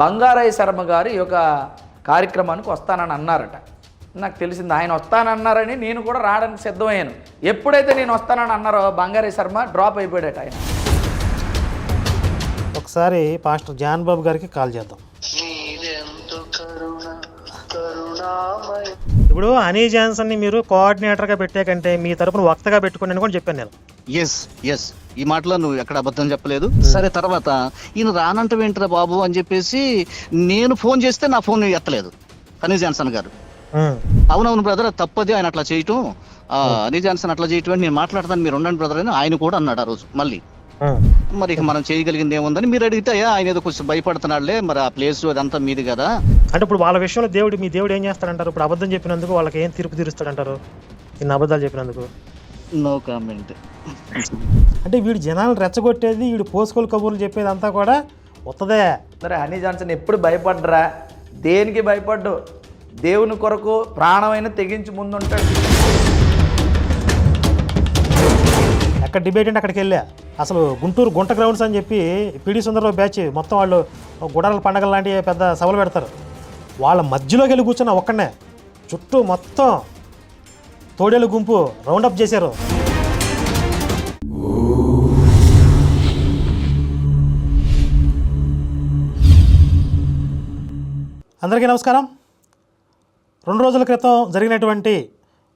బంగారాయ శర్మ గారు ఈ యొక్క కార్యక్రమానికి వస్తానని అన్నారట. నాకు తెలిసింది ఆయన వస్తానన్నారని నేను కూడా రావడానికి సిద్ధమయ్యాను. ఎప్పుడైతే నేను వస్తానని అన్నారో బంగారాయ శర్మ డ్రాప్ అయిపోయాడట ఆయన. ఒకసారి పాస్టర్ జాన్ బాబు గారికి కాల్ చేద్దాం. ఇప్పుడు హనీ జాన్సన్ని మీరు కోఆర్డినేటర్గా పెట్టే కంటే మీ తరపున వక్తగా పెట్టుకోండి అని కూడా చెప్పాను నేను. ఎస్ ఎస్ ఈ మాటలో నువ్వు ఎక్కడ అబద్ధం చెప్పలేదు. సరే తర్వాత ఈయన రానంట ఏంటరా బాబు అని చెప్పేసి నేను ఫోన్ చేస్తే నా ఫోన్ ఎత్తలేదు. హనీ జాన్సన్ గారు. అవునవును బ్రదర్ తప్పది ఆయన అట్లా చేయటం. హనీ జాన్సన్ అట్లా చేయటం నేను మాట్లాడతాను మీరు ఉండండి బ్రదర్ అని ఆయన కూడా అన్నాడు ఆ రోజు మళ్ళీ. మరి ఇక మనం చేయగలిగింది ఏముందని మీరు అడిగితే "అయ్యా, ఆయన ఏదో కొంచెం భయపడుతున్నాడులే మరి ఆ ప్లేస్ అదంతా మీది కదా. అంటే ఇప్పుడు వాళ్ళ విషయంలో దేవుడు మీ దేవుడు ఏం చేస్తాడంటారు? ఇప్పుడు అబద్ధం చెప్పినందుకు వాళ్ళకి ఏం తీర్పు తీరుస్తాడంటారు? ఇన్ని అబద్ధాలు చెప్పినందుకు. నో కామెంట్ అంటే వీడు జనాలు రెచ్చగొట్టేది వీడు పోసుకోలు కబుర్లు చెప్పేది అంతా కూడా ఉత్తదే మరి హనీ జాన్సన్ ఎప్పుడు భయపడ్డరా? దేనికి భయపడ్డు? దేవుని కొరకు ప్రాణమైన తెగించి ముందుంటాడు. ఎక్కడ డిబేట్ అంటే అక్కడికి వెళ్ళా. అసలు గుంటూరు గుంట గ్రౌండ్స్ అని చెప్పి పిడి సుందరరావు బ్యాచ్ మొత్తం వాళ్ళు గుడాల పండగ లాంటి పెద్ద సభలు పెడతారు. వాళ్ళ మధ్యలోకి వెళ్ళి కూర్చున్న ఒక్కడనే చుట్టూ మొత్తం తోడేలు గుంపు రౌండప్ చేశారు. అందరికీ నమస్కారం. రెండు రోజుల క్రితం జరిగినటువంటి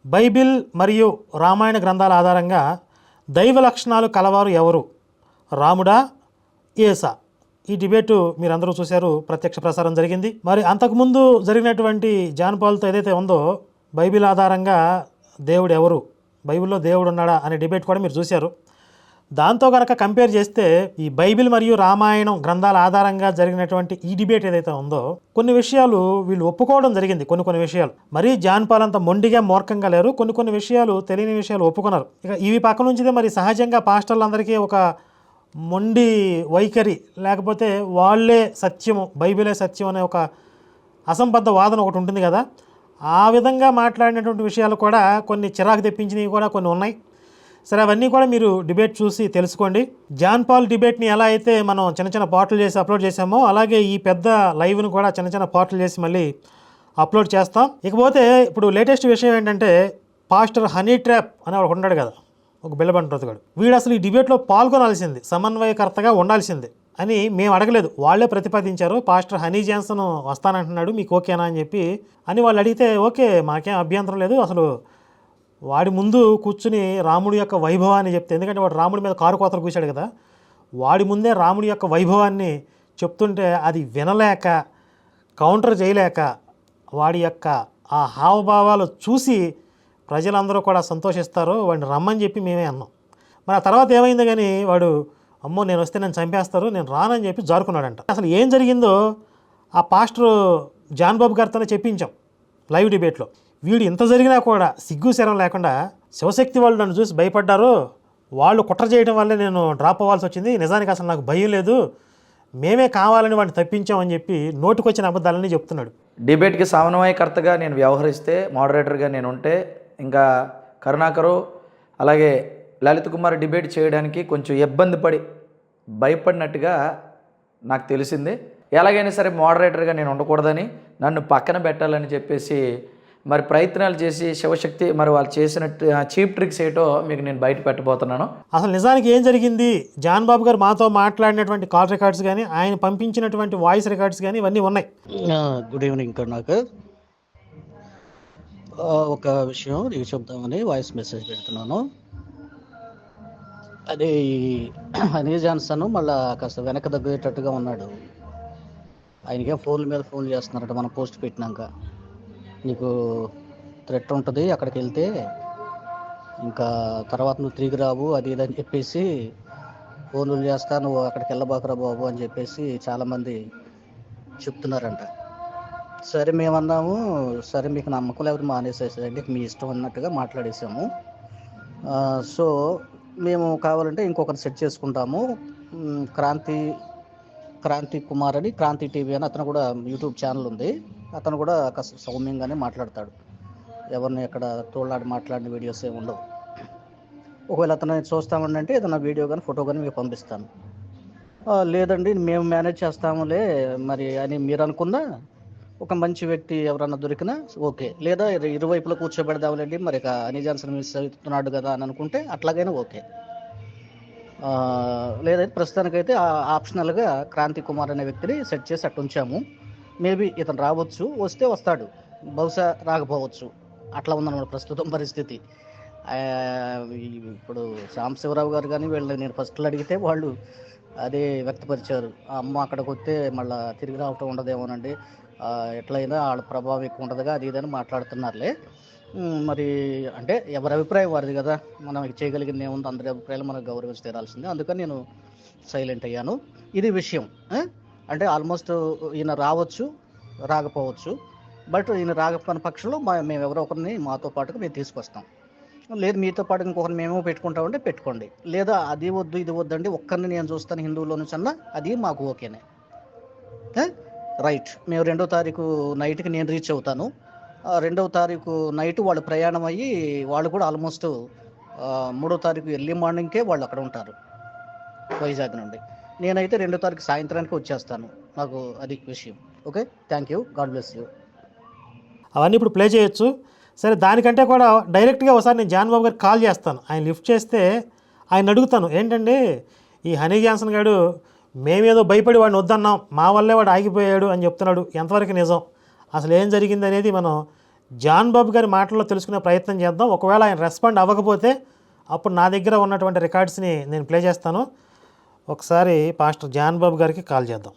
బైబిల్ మరియు రామాయణ గ్రంథాల ఆధారంగా దైవ లక్షణాలు కలవారు ఎవరు? రాముడా? ఏసా? ఈ డిబేటు మీరందరూ చూశారు. ప్రత్యక్ష ప్రసారం జరిగింది. మరి అంతకుముందు జరిగినటువంటి జాన్ పాల్తో ఏదైతే ఉందో బైబిల్ ఆధారంగా దేవుడు ఎవరు? బైబిల్లో దేవుడు ఉన్నాడా అనే డిబేట్ కూడా మీరు చూశారు. దాంతో కనుక కంపేర్ చేస్తే ఈ బైబిల్ మరియు రామాయణం గ్రంథాల ఆధారంగా జరిగినటువంటి ఈ డిబేట్ ఏదైతే ఉందో కొన్ని విషయాలు వీళ్ళు ఒప్పుకోవడం జరిగింది కొన్ని కొన్ని విషయాలు. మరీ జాన్ పాల్ అంత మొండిగా మూర్ఖంగా లేరు. కొన్ని కొన్ని విషయాలు తెలియని విషయాలు ఒప్పుకున్నారు. ఇక ఇవి పక్క నుంచిదే మరి సహజంగా పాస్టర్లందరికీ ఒక మొండి వైఖరి లేకపోతే వాళ్ళే సత్యము బైబిలే సత్యం అనే ఒక అసంబద్ధ వాదన ఒకటి ఉంటుంది కదా. ఆ విధంగా మాట్లాడినటువంటి విషయాలు కూడా కొన్ని చిరాకు తెప్పించినవి కూడా కొన్ని ఉన్నాయి. సరే అవన్నీ కూడా మీరు డిబేట్ చూసి తెలుసుకోండి. జాన్ పాల్ డిబేట్ని ఎలా అయితే మనం చిన్న చిన్న పాటలు చేసి అప్లోడ్ చేసామో అలాగే ఈ పెద్ద లైవ్ను కూడా చిన్న చిన్న పాటలు చేసి మళ్ళీ అప్లోడ్ చేస్తాం. ఇకపోతే ఇప్పుడు లేటెస్ట్ విషయం ఏంటంటే పాస్టర్ హనీ ట్రాప్ అని వాడు ఉన్నాడు కదా ఒక బిల్లబంటుగాడు వీడు అసలు ఈ డిబేట్లో పాల్గొనాల్సింది సమన్వయకర్తగా ఉండాల్సింది అని మేము అడగలేదు. వాళ్ళే ప్రతిపాదించారు పాస్టర్ హనీ జాన్సన్ వస్తానంటున్నాడు మీకు ఓకేనా? అని చెప్పి. అని వాళ్ళు అడిగితే ఓకే మాకేం అభ్యంతరం లేదు అసలు వాడి ముందు కూర్చుని రాముడి యొక్క వైభవాన్ని చెప్తే ఎందుకంటే వాడు రాముడి మీద కారు కోతలు కూర్చాడు కదా వాడి ముందే రాముడి యొక్క వైభవాన్ని చెప్తుంటే అది వినలేక కౌంటర్ చేయలేక వాడి యొక్క ఆ హావభావాలు చూసి ప్రజలందరూ కూడా సంతోషిస్తారు వాడిని రమ్మని చెప్పి మేమే అన్నాం. మరి ఆ తర్వాత ఏమైంది కానీ వాడు అమ్మో నేను వస్తే నన్ను చంపేస్తారు నేను రానని చెప్పి జారుకున్నాడంట. అసలు ఏం జరిగిందో ఆ పాస్టర్ జాన్బాబు గారితోనే చెప్పించాం లైవ్ డిబేట్లో. వీడు ఇంత జరిగినా కూడా సిగ్గు శరం లేకుండా శివశక్తి వాళ్ళు నన్ను చూసి భయపడ్డారు. వాళ్ళు కుట్ర చేయడం వల్లే నేను డ్రాప్ అవ్వాల్సి వచ్చింది. నిజానికి అసలు నాకు భయం లేదు. మేమే కావాలని వాడిని తప్పించామని చెప్పి నోటికొచ్చిన అబద్ధాలని చెప్తున్నాడు. డిబేట్కి సమన్వయకర్తగా నేను వ్యవహరిస్తే మోడరేటర్గా నేను ఉంటే ఇంకా కరుణాకరు అలాగే లలిత్ కుమార్ డిబేట్ చేయడానికి కొంచెం ఇబ్బంది పడి భయపడినట్టుగా నాకు తెలిసింది. ఎలాగైనా సరే మోడరేటర్గా నేను ఉండకూడదని నన్ను పక్కన పెట్టాలని చెప్పేసి మరి ప్రయత్నాలు చేసి శివశక్తి మరి వాళ్ళు చేసిన చీప్ ట్రిక్స్ ఏటో మీకు నేను బయట పెట్టబోతున్నాను. అసలు నిజానికి ఏం జరిగింది? జాన్ బాబు గారు మాతో మాట్లాడినటువంటి కాల్ రికార్డ్స్ కానీ ఆయన పంపించినటువంటి వాయిస్ రికార్డ్స్ కానీ ఇవన్నీ ఉన్నాయి. గుడ్ ఈవినింగ్ ఆ, ఒక విషయం నీకు చెప్దామని వాయిస్ మెసేజ్ పెడుతున్నాను. అది హనీ జాన్సన్ మళ్ళా కాస్త వెనక తగ్గేటట్టుగా ఉన్నాడు. ఆయనకేం ఫోన్ల మీద ఫోన్ చేస్తున్నారట మనం పోస్ట్ పెట్టినాక. నీకు థ్రెట్ ఉంటుంది అక్కడికి వెళ్తే ఇంకా తర్వాత నువ్వు తిరిగి రావు అది ఇది అని చెప్పేసి ఫోన్లు చేస్తా నువ్వు అక్కడికి వెళ్ళబాకురా బాబు అని చెప్పేసి చాలామంది చెప్తున్నారంట. సరే మేమన్నాము సరే మీకు నమ్మకం లేకపోతే మానేసేసేయండి మీ ఇష్టం అన్నట్టుగా మాట్లాడేసాము. సో మేము కావాలంటే ఇంకొకరు సెట్ చేసుకుంటాము. క్రాంతి క్రాంతి కుమార్ అని క్రాంతి టీవీ అని అతను కూడా యూట్యూబ్ ఛానల్ ఉంది. అతను కూడా కాస్త సౌమ్యంగానే మాట్లాడతాడు. ఎవరిని ఎక్కడ తోళ్ళాడి మాట్లాడిన వీడియోస్ ఏమి ఉండవు. ఒకవేళ అతను చూస్తామంటే ఏదైనా వీడియో కానీ ఫోటో కానీ మీకు పంపిస్తాను. లేదండి మేము మేనేజ్ చేస్తాములే. మరి అని మీరు అనుకున్నా ఒక మంచి వ్యక్తి ఎవరన్నా దొరికినా ఓకే. లేదా ఇరువైపులో కూర్చోబెడదాములేండి. మరి ఇక అనిజాన్సన్ మిస్ అవుతున్నాడు కదా అని అనుకుంటే అట్లాగైనా ఓకే. లేదైతే ప్రస్తుతానికైతే ఆ- ఆప్షనల్గా క్రాంతి కుమార్ అనే వ్యక్తిని సెట్ చేసి అట్టు ఉంచాము మేబీ ఇతను రావచ్చు వస్తే వస్తాడు. బహుశా రాకపోవచ్చు. అట్లా ఉందన్నమాట ప్రస్తుతం పరిస్థితి. ఇప్పుడు శ్యామ్ శివరావు గారు కానీ వీళ్ళని నేను ఫస్ట్లో అడిగితే వాళ్ళు అదే వ్యక్తపరిచారు. ఆ అమ్మ అక్కడికి వస్తే మళ్ళీ తిరిగి రావటం ఉండదేమోనండి. ఎట్లయినా వాళ్ళ ప్రభావం ఎక్కువ ఉండదుగా అది ఇదని మాట్లాడుతున్నారులే. మరి అంటే ఎవరి అభిప్రాయం వారిది కదా? మనం చేయగలిగింది ఏముంది? అందరి అభిప్రాయాలు మనం గౌరవించి తీరాల్సిందే. అందుకని నేను సైలెంట్ అయ్యాను. ఇది విషయం. అంటే ఆల్మోస్ట్ ఈయన రావచ్చు రాకపోవచ్చు. బట్ ఈయన రాకపోయిన పక్షంలో మా మేము ఎవరో ఒకరిని మాతో పాటుగా మేము తీసుకొస్తాం. లేదు మీతో పాటు ఇంకొకరిని మేము పెట్టుకుంటామంటే పెట్టుకోండి. లేదా అది వద్దు ఇది వద్దండి ఒక్కరిని నేను చూస్తాను హిందువులో నుంచి అన్న అది మాకు ఓకేనే. రైట్. మేము రెండో తారీఖు నైట్కి నేను రీచ్ అవుతాను. రెండవ తారీఖు నైట్ వాళ్ళు ప్రయాణం అయ్యి వాళ్ళు కూడా ఆల్మోస్ట్ మూడో తారీఖు ఎర్లీ మార్నింగ్కే వాళ్ళు అక్కడ ఉంటారు. వైజాగ్ నుండి. నేనైతే రెండో తారీఖు సాయంత్రానికి వచ్చేస్తాను. నాకు అది విషయం. Okay? Thank you. God bless you. అవన్నీ ఇప్పుడు ప్లే చేయొచ్చు. సరే దానికంటే కూడా డైరెక్ట్గా ఒకసారి నేను జాన్ బాబు గారికి కాల్ చేస్తాను. ఆయన లిఫ్ట్ చేస్తే ఆయన అడుగుతాను. ఏంటండి? ఈ హనీ జాన్సన్ గారు మేమేదో భయపడి వాడిని వద్దన్నాం. మా వల్లే వాడు ఆగిపోయాడు అని చెప్తున్నాడు. ఎంతవరకు నిజం? అసలు ఏం జరిగింది అనేది మనం జాన్ బాబు గారి మాటల్లో తెలుసుకునే ప్రయత్నం చేద్దాం. ఒకవేళ ఆయన రెస్పాండ్ అవ్వకపోతే అప్పుడు నా దగ్గర ఉన్నటువంటి రికార్డ్స్ని నేను ప్లే చేస్తాను. ఒకసారి పాస్టర్ జాన్ బాబు గారికి కాల్ చేద్దాం.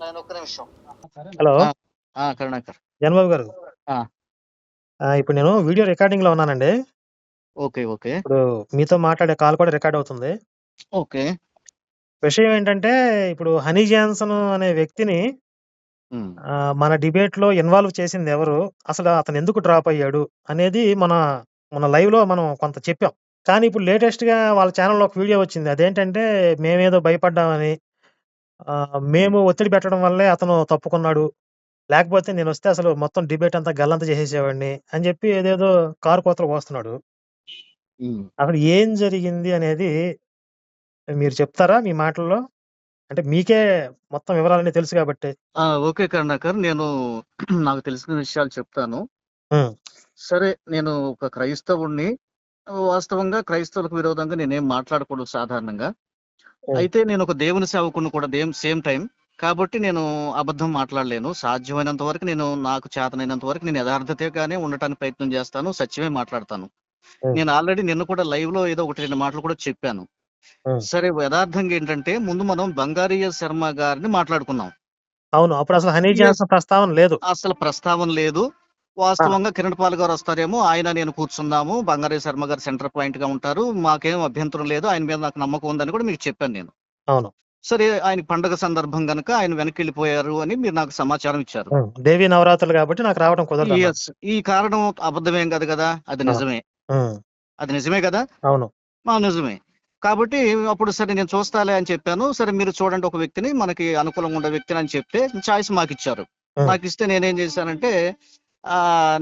నేను ఒక్క నిమిషం. హలో? ఆ, కరుణాకర్. జాన్ బాబు గారు. ఆ. ఆ, ఇప్పుడు నేను వీడియో రికార్డింగ్లో ఉన్నానండి. Okay okay. ఇప్పుడు మీతో మాట్లాడే కాల్ కూడా రికార్డ్ అవుతుంది. ఓకే. విషయం ఏంటంటే ఇప్పుడు హనీ జాన్సన్ అనే వ్యక్తిని మన డిబేట్లో ఇన్వాల్వ్ చేసింది ఎవరు? అసలు అతను ఎందుకు డ్రాప్ అయ్యాడు? అనేది మన మన లైవ్లో మనం కొంత చెప్పాం. కానీ ఇప్పుడు లేటెస్ట్గా వాళ్ళ ఛానల్లో ఒక వీడియో వచ్చింది. అదేంటంటే మేమేదో భయపడ్డామని మేము ఒత్తిడి పెట్టడం వల్లే అతను తప్పుకున్నాడు. లేకపోతే నేను వస్తే అసలు మొత్తం డిబేట్ అంతా గల్లంత చేసేసేవాడిని అని చెప్పి ఏదేదో కారు కోతలు పోస్తున్నాడు. అసలు ఏం జరిగింది అనేది మీరు చెప్తారా మీ మాటల్లో? అంటే మీకే మొత్తం వివరాలన్నీ తెలుసు కాబట్టి. ఓకే కరుణాకర్. నేను నాకు తెలిసిన విషయాలు చెప్తాను. సరే నేను ఒక క్రైస్తవుణ్ణి వాస్తవంగా క్రైస్తవులకు విరోధంగా నేనేం మాట్లాడకూడదు సాధారణంగా. అయితే నేను ఒక దేవుని సేవకుని కూడా దేం సేమ్ టైం కాబట్టి నేను అబద్ధం మాట్లాడలేను సాధ్యమైనంత వరకు నేను నాకు చేతనైనంత వరకు నేను యథార్థతగానే ఉండటానికి ప్రయత్నం చేస్తాను సత్యమే మాట్లాడతాను. నేను ఆల్రెడీ నిన్న కూడా లైవ్లో ఏదో ఒకటి రెండు మాటలు కూడా చెప్పాను. సరే యథార్థంగా ఏంటంటే ముందు మనం బంగారీయ శర్మ గారిని మాట్లాడుకున్నాం అవును అప్పుడు అసలు హనీ Yes. జాన్సన్ ప్రస్తావన లేదు అసలు ప్రస్తావన లేదు వాస్తవంగా కిరణ్ పాల్ గారు వస్తారేమో ఆయన నేను కూర్చుందాము బంగారీ శర్మ గారు సెంటర్ పాయింట్గా ఉంటారు మాకేం అభ్యంతరం లేదు ఆయన మీద నాకు నమ్మకం ఉందని కూడా మీకు చెప్పాను నేను. అవును. సరే ఆయన పండగ సందర్భం గనుక ఆయన వెనక్కి వెళ్ళిపోయారు అని మీరు నాకు సమాచారం ఇచ్చారు. దేవీ నవరాత్రులు కాబట్టి నాకు రావడం కుదరదు. ఈ కారణం అబద్ధమేం కాదు కదా అది. నిజమే. అది నిజమే కదా? అవును. ఆ నిజమే. కాబట్టి అప్పుడు సరే నేను చూస్తాలే అని చెప్పాను సరే మీరు చూడండి ఒక వ్యక్తిని మనకి అనుకూలంగా ఉండే వ్యక్తిని అని చెప్తే చాయిస్ మాకు ఇచ్చారు. నాకు ఇస్తే నేనేం చేశానంటే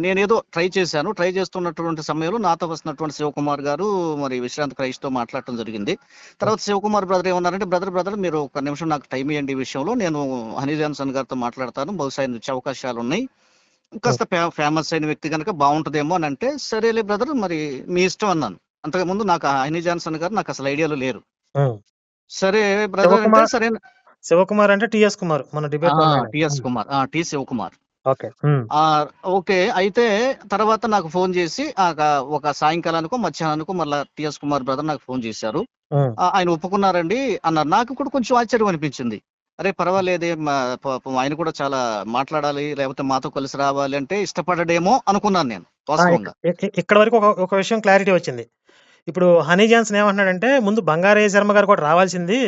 నేనేదో ట్రై చేశాను. ట్రై చేస్తున్నటువంటి సమయంలో నాతో వస్తున్నటువంటి శివకుమార్ గారు మరి విశ్రాంత్ క్రైస్ట్తో మాట్లాడటం జరిగింది. తర్వాత శివకుమార్ బ్రదర్ ఏమన్నారంటే బ్రదర్ బ్రదర్ మీరు ఒక నిమిషం నాకు టైం ఇవ్వండి ఈ విషయంలో. నేను హనీ జాన్సన్ గారితో మాట్లాడతాను. బహుశా ఆయన వచ్చే అవకాశాలు ఉన్నాయి. కాస్త ఫేమస్ అయిన వ్యక్తి కనుక బాగుంటుందేమో అని అంటే సరేలే బ్రదర్ మరి మీ ఇష్టం అన్నాను. అంతకుముందు నాకు హనీ జాన్సన్ గారు నాకు అసలు ఐడియాలో లేరు. సరే బ్రదర్ అంటే సరే శివకుమార్ అంటే టిఎస్ కుమార్ మన debate TS Kumar. T Shivakumar. Okay. Okay. అయితే తర్వాత నాకు ఫోన్ చేసి ఒక సాయంకాలానికో మధ్యాహ్నానికో మళ్ళీ టిఎస్ కుమార్ బ్రదర్ నాకు ఫోన్ చేశారు. ఆయన ఒప్పుకున్నారండి అన్నారు. నాకు కూడా కొంచెం ఆశ్చర్యం అనిపించింది. అరే పర్వాలేదే ఆయన కూడా చాలా మాట్లాడాలి లేకపోతే మాతో కలిసి రావాలి అంటే ఇష్టపడడేమో అనుకున్నాను నేను వాస్తవంగా. ఇక్కడ వరకు ఒక ఒక విషయం క్లారిటీ వచ్చింది. ఇప్పుడు హనీ జాన్సన్ ఏమంటున్నాడంటే ముందు బంగారయ్య శర్మ గారు కూడా రావాల్సింది.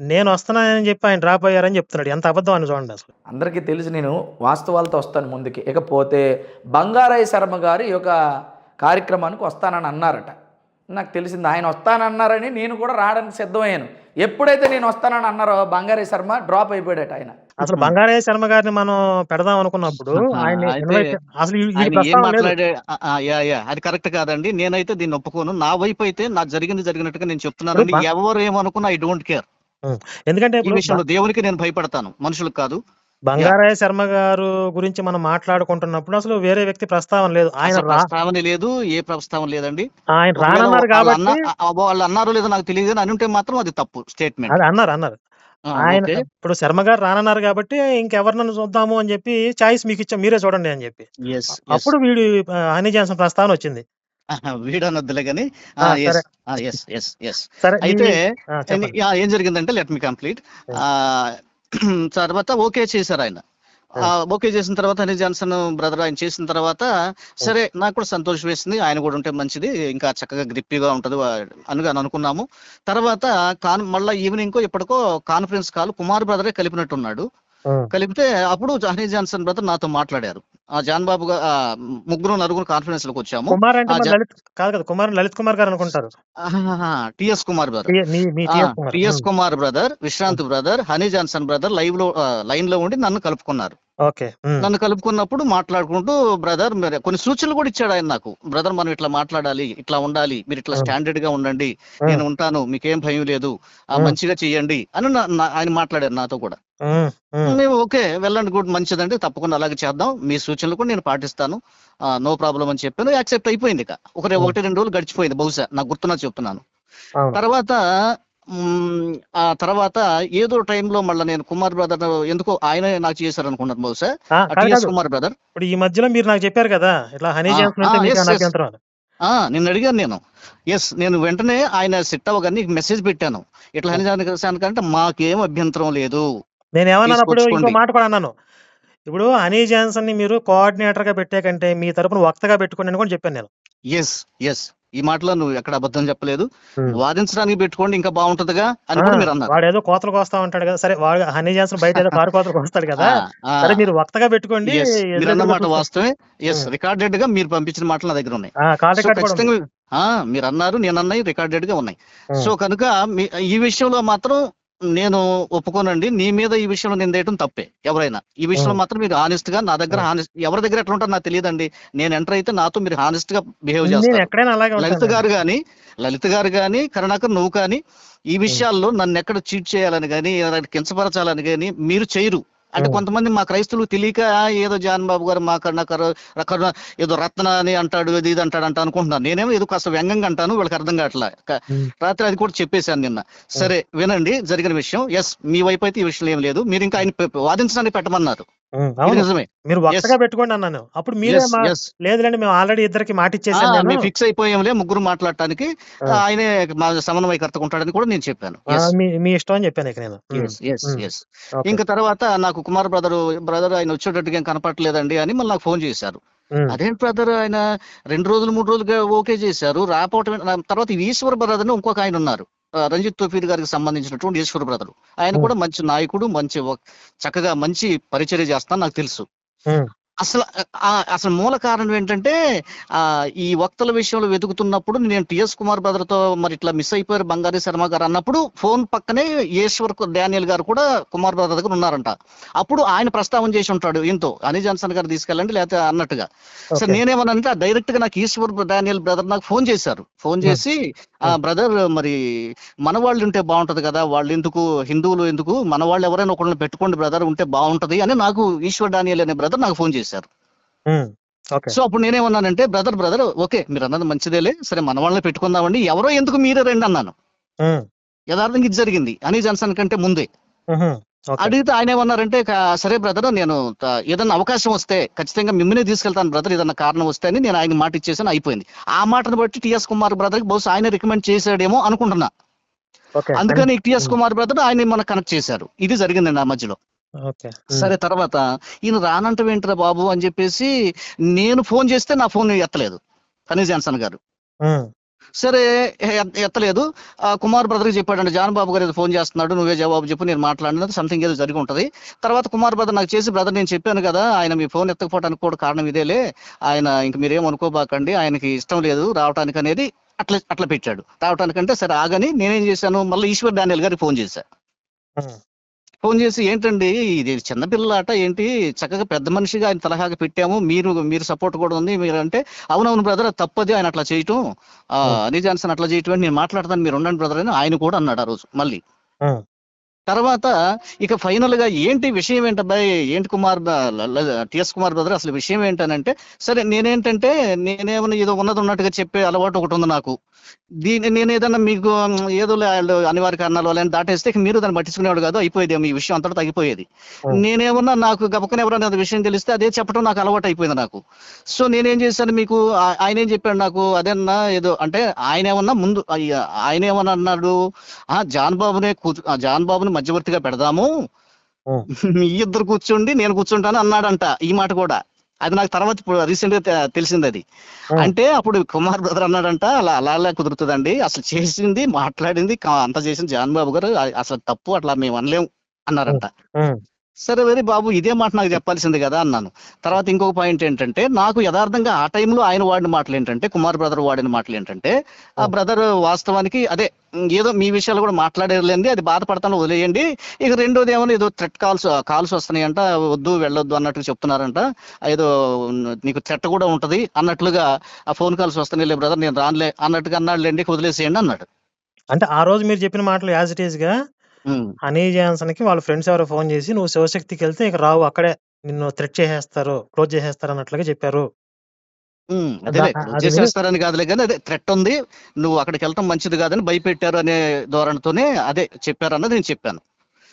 నేను వస్తున్నానని చెప్పి ఆయన డ్రాప్ అయ్యారని చెప్తున్నాడు. ఎంత అబద్ధం అని చూడండి అసలు. అందరికీ తెలిసి నేను వాస్తవాలతో వస్తాను ముందుకి. ఇకపోతే బంగారాయ శర్మ గారు ఈ యొక్క కార్యక్రమానికి వస్తానని అన్నారట. నాకు తెలిసింది ఆయన వస్తానన్నారని నేను కూడా రావడానికి సిద్ధమయ్యాను. ఎప్పుడైతే నేను వస్తానని అన్నారో బంగారాయ శర్మ డ్రాప్ అయిపోయాడట ఆయన. అసలు బంగారయ్య శర్మ గారిని మనం పెడదాం అనుకున్నప్పుడు అది కరెక్ట్ కాదండి. నేనైతే దీన్ని ఒప్పుకోను. నా వైపు అయితే నాకు జరిగింది జరిగినట్టుగా నేను బ- ఎవరు ఏమనుకున్నా ఐ డోంట్ కేర్ ఎందుకంటే దేవునికి నేను భయపడతాను. మనుషులకు కాదు. బంగారయ్య శర్మ గారు గురించి మనం మాట్లాడుకుంటున్నప్పుడు అసలు వేరే వ్యక్తి ప్రస్తావన లేదు. ఆయన ప్రస్తావన లేదు ఏ ప్రస్తావన లేదండి. ఆయన రానన్నారు వాళ్ళు కాబట్టి వాళ్ళు అన్నారో లేదో నాకు తెలియదు అని ఉంటే మాత్రం అది తప్పు స్టేట్మెంట్. అది అన్నారు అన్నారు. ఆయన ఇప్పుడు శర్మ గారు రానన్నారు కాబట్టి ఇంకెవరినైనా చూద్దాము అని చెప్పి చాయిస్ మీకు ఇచ్చాం మీరే చూడండి అని చెప్పి. అప్పుడు వీడు హనీ జాన్సన్ ప్రస్తావన వచ్చింది. వీడనొద్దులే కానీ ఎస్ ఎస్ ఎస్ అయితే ఏం జరిగిందంటే లెట్ మీ కంప్లీట్ తర్వాత ఓకే చేశారు ఆయన. ఆ, ఓకే చేసిన తర్వాత హనీ జాన్సన్ బ్రదర్ ఆయన చేసిన తర్వాత సరే నాకు కూడా సంతోషం వేసింది ఆయన కూడా ఉంటే మంచిది ఇంకా చక్కగా గ్రిప్పీగా ఉంటది అని అని అనుకున్నాము. తర్వాత కాన్ మళ్ళీ ఈవినింగ్ ఎప్పటికో కాన్ఫరెన్స్ కాల్ కుమార్ బ్రదరే కలిపినట్టున్నాడు. కలిపితే అప్పుడు హనీ జాన్సన్ బ్రదర్ నాతో మాట్లాడారు. ఆ జాన్ బాబు ముగ్గురు నలుగురు కాన్ఫరెన్స్లోకి వచ్చాము. కాదు కదా కుమార్ లలిత్ కుమార్ గారు అనుకుంటారు. TS Kumar brother. TS. Kumar. Brother Vishrant brother Honey Johnson brother లైవ్లో లైన్లో ఉండి నన్ను కలుపుకున్నారు. ఓకే. నన్ను కలుపుకున్నప్పుడు మాట్లాడుకుంటూ బ్రదర్ మరి కొన్ని సూచనలు కూడా ఇచ్చాడు ఆయన నాకు బ్రదర్ మనం ఇట్లా మాట్లాడాలి ఇట్లా ఉండాలి మీరు ఇట్లా. స్టాండర్డ్గా ఉండండి. నేను ఉంటాను మీకేం భయం లేదు ఆ. మంచిగా చెయ్యండి అని ఆయన మాట్లాడారు నాతో కూడా. మేము ఓకే వెళ్ళండి గుడ్ మంచిదండి తప్పకుండా అలాగే చేద్దాం మీ సూచనలు కూడా నేను పాటిస్తాను నో ప్రాబ్లం అని చెప్పాను యాక్సెప్ట్ అయిపోయింది ఇక. ఒకటి రెండు రోజులు గడిచిపోయింది బహుశా నాకు గుర్తున్నా చెప్తున్నాను తర్వాత ఆ తర్వాత ఏదో టైంలో మళ్ళీ నేను కుమార్ బ్రదర్ ఎందుకో ఆయన నాకు చేశారు అనుకున్నాను బహుశా టిఎస్ కుమార్ బ్రదర్. ఇప్పుడు ఈ మధ్యలో మీరు నాకు చెప్పారు కదా ఇట్లా హనీ నిన్ను అడిగాను నేను. ఎస్ నేను వెంటనే ఆయన సిట్ అవ్వగానే మెసేజ్ పెట్టాను. ఇట్లా హని అంటే మాకేం అభ్యంతరం లేదు. నేను ఇంకో తీసుకొచ్చుకోండి. మాట కూడా అన్నాను. ఇప్పుడు హనీ జాన్సన్ని మీరు కోఆర్డినేటర్గా పెట్టే కంటే మీ తరపున వక్తగా పెట్టుకోండి అని కూడా చెప్పాను నేను. ఎస్ ఎస్ ఈ మాటలో నువ్వు ఎక్కడ అబద్ధం చెప్పలేదు. వాదించడానికి పెట్టుకోండి ఇంకా బాగుంటదిగా అని కూడా మీరు అన్నారు వాడు ఏదో కోతలు కోస్తా ఉంటాడు కదా సరే వాడు హనీ జాన్సన్ బయట ఏదో కారు కోతలు కోస్తాడు కదా సరే మీరు వక్తగా పెట్టుకోండి మీరు ఎదురెదురుగా అన్న మాట చూసుకో- వాస్తవమే ఎస్. రికార్డెడ్గా మీరు పంపించిన మాటలు నా దగ్గర ఉన్నాయి. ఖచ్చితంగా మీరు అన్నారు నేను అన్నవి రికార్డెడ్గా ఉన్నాయి. సో కనుక మీ- ఈ విషయంలో మాత్రం నేను ఒప్పుకోనండి. నీ మీద ఈ విషయంలో నేను వేయటం తప్పే ఎవరైనా. ఈ విషయంలో. మాత్రం మీరు హానెస్ట్గా నా దగ్గర హానెస్ట్ ఎవరి దగ్గర ఎట్లా ఉంటారో నాకు తెలియదండి. నేను ఎంటర్ అయితే నాతో మీరు హానెస్ట్గా బిహేవ్ చేస్తారు. లలిత గారు గాని లలిత గారు గాని కరుణాకర్ నువ్వు కానీ ఈ విషయాల్లో నన్ను ఎక్కడ చీట్ చేయాలని కానీ కించపరచాలని కానీ మీరు చేయరు. అంటే. కొంతమంది మా క్రైస్తవులు తెలియక "ఆ, ఏదో జాన్ బాబు గారు మా కరుణ ఏదో రత్న అని అంటాడు ఇది ఇది అంటాడు అంట అనుకుంటున్నాను. నేనేమో ఏదో కాస్త వ్యంగ్యంగా అంటాను వీళ్ళకి అర్థం కావట్లా. రాత్రి అది కూడా చెప్పేశాను నిన్న. సరే వినండి జరిగిన విషయం. ఎస్ మీ వైపు అయితే ఈ విషయం ఏం లేదు. మీరు ఇంకా ఆయన వాదించడానికి పెట్టమన్నారు. నిజమే. మీరు వక్తగా పెట్టుకోండి అన్నాను. అప్పుడు మీరే. లేదులేండి మేము ఆల్రెడీ ఇద్దరికి మాట నేను ఫిక్స్ అయిపోయాంలే ముగ్గురు మాట్లాడటానికి. ఆయనే మా సమన్వయకర్తగా ఉంటాడని కూడా నేను చెప్పాను. మీ ఇష్టం అని చెప్పాను ఇక నేను. ఓకే. ఇంకా తర్వాత నాకు కుమార్ బ్రదర్ బ్రదర్ ఆయన వచ్చేటట్టుగా ఏం కనపడలేదండి అని మళ్ళీ నాకు ఫోన్ చేశారు. అదేంటి బ్రదర్ ఆయన రెండు రోజులు మూడు రోజులుగా ఓకే చేశారు. రాపోవటం తర్వాత ఈశ్వర్ బ్రదర్ అని ఇంకొక ఆయన ఉన్నారు. రంజిత్ తోఫీర్ గారికి సంబంధించినటువంటి ఈశ్వర్ బ్రదర్. ఆయన. కూడా మంచి నాయకుడు మంచి చక్కగా మంచి పరిచర్య చేస్తాను నాకు తెలుసు. అసలు అసలు మూల కారణం ఏంటంటే ఆ ఈ వక్తల విషయంలో వెతుకుతున్నప్పుడు నేను టిఎస్ కుమార్ బ్రదర్తో మరి ఇట్లా మిస్ అయిపోయారు బంగారీ శర్మ గారు అన్నప్పుడు ఫోన్ పక్కనే ఈశ్వర్ డానియల్ గారు కూడా కుమార్ బ్రదర్ దగ్గర ఉన్నారంట. అప్పుడు ఆయన ప్రస్తావన చేసి ఉంటాడు ఈయనతో అనీ జాన్సన్ గారు తీసుకెళ్ళండి లేకపోతే అన్నట్టుగా. సరే. నేనేమన్నానంటే డైరెక్ట్గా నాకు ఈశ్వర్ డానియల్ బ్రదర్ నాకు ఫోన్ చేశారు. ఫోన్ చేసి ఆ బ్రదర్ మరి మన వాళ్ళు ఉంటే బాగుంటది కదా వాళ్ళు ఎందుకు హిందువులు ఎందుకు మన వాళ్ళు ఎవరైనా ఒకళ్ళని పెట్టుకోండి బ్రదర్ ఉంటే బాగుంటది అని నాకు ఈశ్వర్ డానియల్ అనే బ్రదర్ నాకు ఫోన్ చేశారు. ఓకే. సో అప్పుడు నేనేమన్నానంటే బ్రదర్ బ్రదర్ ఓకే మీరు అన్నది మంచిదేలే సరే మన వాళ్ళని పెట్టుకుందామండి ఎవరో ఎందుకు మీరే రండి అన్నాను. యథార్థంగా ఇది జరిగింది. అని జాన్సన్ కంటే ముందే. అడిగితే ఆయన ఏమన్నారంటే "కా- సరే బ్రదర్ నేను ఏదన్నా అవకాశం వస్తే ఖచ్చితంగా మిమ్మల్ని తీసుకెళ్తాను బ్రదర్ ఏదన్నా కారణం వస్తే అని నేను ఆయన మాట ఇచ్చేసాను అయిపోయింది. ఆ మాటను బట్టి టిఎస్ కుమార్ బ్రదర్ బహుశా ఆయన రికమెండ్ చేశాడేమో అనుకుంటున్నా. అందుకని టిఎస్ కుమార్ బ్రదర్ ఆయన మన కనెక్ట్ చేశారు. ఇది జరిగిందండి ఆ మధ్యలో. సరే తర్వాత ఈయన రానంటవేంట్రా బాబు అని చెప్పేసి నేను ఫోన్ చేస్తే నా ఫోన్ ఎత్తలేదు కనీ జాన్సన్ గారు. సరే ఎత్తలేదు. ఆ కుమార్ బ్రదర్కి చెప్పాడంటే జాన్ బాబు గారు ఏదో ఫోన్ చేస్తున్నాడు నువ్వే జవాబు చెప్పు నేను మాట్లాడినది సంథింగ్ ఏదో జరిగి ఉంటది. తర్వాత కుమార్ బ్రదర్ నాకు చేసి బ్రదర్ నేను చెప్పాను కదా ఆయన మీ ఫోన్ ఎత్తకపోవడానికి కూడా కారణం ఇదేలే. ఆయన ఇంక మీరేం అనుకోబాకండి ఆయనకి ఇష్టం లేదు రావటానికి అనేది అట్లా అట్లా పెట్టాడు. రావటానికంటే సరే ఆగని నేనేం చేశాను మళ్ళీ ఈశ్వర్ డానియల్ గారికి ఫోన్ చేశా. ఉం, ఫోన్ చేసి ఏంటండి ఇది చిన్నపిల్లల ఆట ఏంటి? చక్కగా పెద్ద మనిషిగా ఆయన తలహాగా పెట్టాము మీరు మీరు సపోర్ట్ కూడా ఉంది. మీరు అంటే అవునవును బ్రదర్ తప్పది ఆయన అట్లా చేయటం. ఆ, అనీ జాన్సన్ అట్లా చేయటం అని నేను మాట్లాడతాను మీరు ఉండండి బ్రదర్ అని ఆయన కూడా అన్నాడు ఆ రోజు మళ్ళీ. తర్వాత ఇక ఫైనల్గా ఏంటి విషయం ఏంటబ్బాయి ఏంటి కుమార్ టిఎస్ కుమార్ బ్రదర్? అసలు విషయం ఏంటనంటే సరే నేనేంటంటే నేనేమన్నా ఏదో ఉన్నది ఉన్నట్టుగా చెప్పే అలవాటు ఒకటి ఉంది నాకు. దీని నేను ఏదన్నా మీకు ఏదో అనివార్య కారణాలు వాళ్ళని దాటేస్తే మీరు దాన్ని పట్టించుకునేవాడు కాదు అయిపోయేది ఈ విషయం అంతటా తగ్గిపోయేది. నేనేమన్నా నాకు గబక్కన ఎవరైనా విషయం తెలిస్తే అదే చెప్పడం నాకు అలవాటు అయిపోయింది నాకు. సో నేనేం చేశాను మీకు ఆయన ఏం చెప్పాడు నాకు? అదేనా ఏదో అంటే ఆయన ఏమన్నా ముందు ఆయన ఏమన్నా అన్నాడు? ఆ జాన్ బాబునే కూర్చు జాన్ బాబుని మధ్యవర్తిగా పెడదాము. మీ ఇద్దరు కూర్చోండి నేను కూర్చుంటాను అన్నాడంట ఈ మాట కూడా. అది నాకు తర్వాత రీసెంట్గా తెలిసింది అది. అంటే అప్పుడు కుమార్ బ్రదర్ అన్నాడంట అలా అలా కుదురుతుందండి. అసలు చేసింది మాట్లాడింది అంత చేసింది జాన్ బాబు గారు అసలు తప్పు అట్లా మేము అనలేం అన్నారంట. సరే వెరీ బాబు ఇదే మాట నాకు చెప్పాల్సింది కదా అన్నాను. తర్వాత ఇంకొక పాయింట్ ఏంటంటే నాకు యథార్థంగా ఆ టైంలో ఆయన వాడిన మాటలు ఏంటంటే కుమార్ బ్రదర్ వాడిన మాటలు ఏంటంటే ఆ బ్రదర్ వాస్తవానికి అదే ఏదో మీ విషయాలు కూడా మాట్లాడలేండి అది బాధపడతాను వదిలేయండి ఇక రెండోది ఏమో ఏదో థ్రెట్ కాల్స్ కాల్స్ వస్తున్నాయంట వద్దు వెళ్ళొద్దు అన్నట్టుగా చెప్తున్నారంట ఏదో నీకు థ్రెట్ కూడా ఉంటది అన్నట్లుగా ఆ ఫోన్ కాల్స్ వస్తున్నాయి బ్రదర్ నేను రానులే అన్నట్టుగా అన్నాడులేండి ఇక వదిలేసేయండి అన్నాడు. అంటే ఆ రోజు మీరు చెప్పిన మాటలు యాజ్ ఇట్ ఈస్గా హనీ జాన్సన్కి వాళ్ళ ఫ్రెండ్స్ ఎవరో ఫోన్ చేసి నువ్వు శివశక్తికి వెళ్తే ఇక రావు అక్కడే నిన్ను థ్రెట్ చేసేస్తారు క్లోజ్ చేసేస్తారు అన్నట్లుగా చెప్పారు. అది చేసేస్తారని కాదులే కానీ అదే థ్రెట్ ఉంది. నువ్వు అక్కడికి వెళ్ళటం మంచిది కాదని భయపెట్టారు అనే ధోరణితోనే అదే చెప్పారన్నది నేను చెప్పాను.